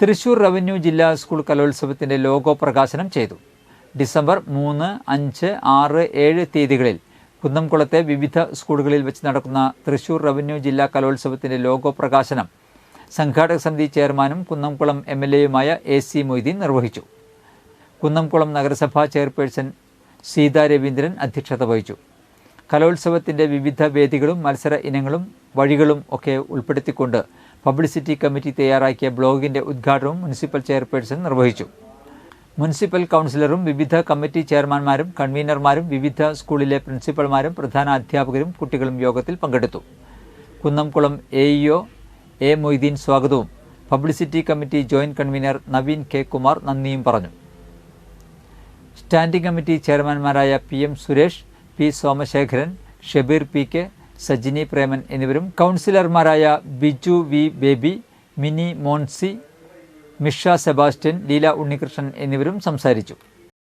Thrissur revenue ജില്ലാ school കലോത്സവത്തിന്റെ logo പ്രകാശനം ചെയ്തു. ഡിസംബർ മൂന്ന് അഞ്ച് ആറ് ഏഴ് തീയതികളിൽ കുന്നംകുളത്തെ വിവിധ സ്കൂളുകളിൽ വെച്ച് നടക്കുന്ന തൃശൂർ റവന്യൂ ജില്ലാ കലോത്സവത്തിന്റെ ലോഗോ പ്രകാശനം സംഘാടക സമിതി ചെയർമാനും കുന്നംകുളം എം എൽ എയുമായ എ സി മൊയ്തീൻ നിർവഹിച്ചു. കുന്നംകുളം നഗരസഭാ ചെയർപേഴ്സൺ സീതാ രവീന്ദ്രൻ അധ്യക്ഷത വഹിച്ചു. കലോത്സവത്തിന്റെ വിവിധ വേദികളും മത്സര ഇനങ്ങളും വഴികളും ഒക്കെ ഉൾപ്പെടുത്തിക്കൊണ്ട് പബ്ലിസിറ്റി കമ്മിറ്റി തയ്യാറാക്കിയ ബ്ലോഗിന്റെ ഉദ്ഘാടനവും മുനിസിപ്പൽ ചെയർപേഴ്സൺ നിർവഹിച്ചു. മുനിസിപ്പൽ കൗൺസിലറും വിവിധ കമ്മിറ്റി ചെയർമാൻമാരും കൺവീനർമാരും വിവിധ സ്കൂളിലെ പ്രിൻസിപ്പൽമാരും പ്രധാന അധ്യാപകരും കുട്ടികളും യോഗത്തിൽ പങ്കെടുത്തു. Kunnamkulam A E O A Moideen സ്വാഗതവും. Publicity committee joint convener Naveen K Kumar നന്ദിയും പറഞ്ഞു. Standing committee ചെയർമാൻമാരായ P M Suresh P Somasekharan Shabeer P K Sajini Preman എന്നിവരും കൗൺസിലർമാരായ ബിജു വി ബേബി മിനി മോൺസി മിഷ സെബാസ്റ്റ്യൻ ലീല ഉണ്ണികൃഷ്ണൻ എന്നിവരും സംസാരിച്ചു.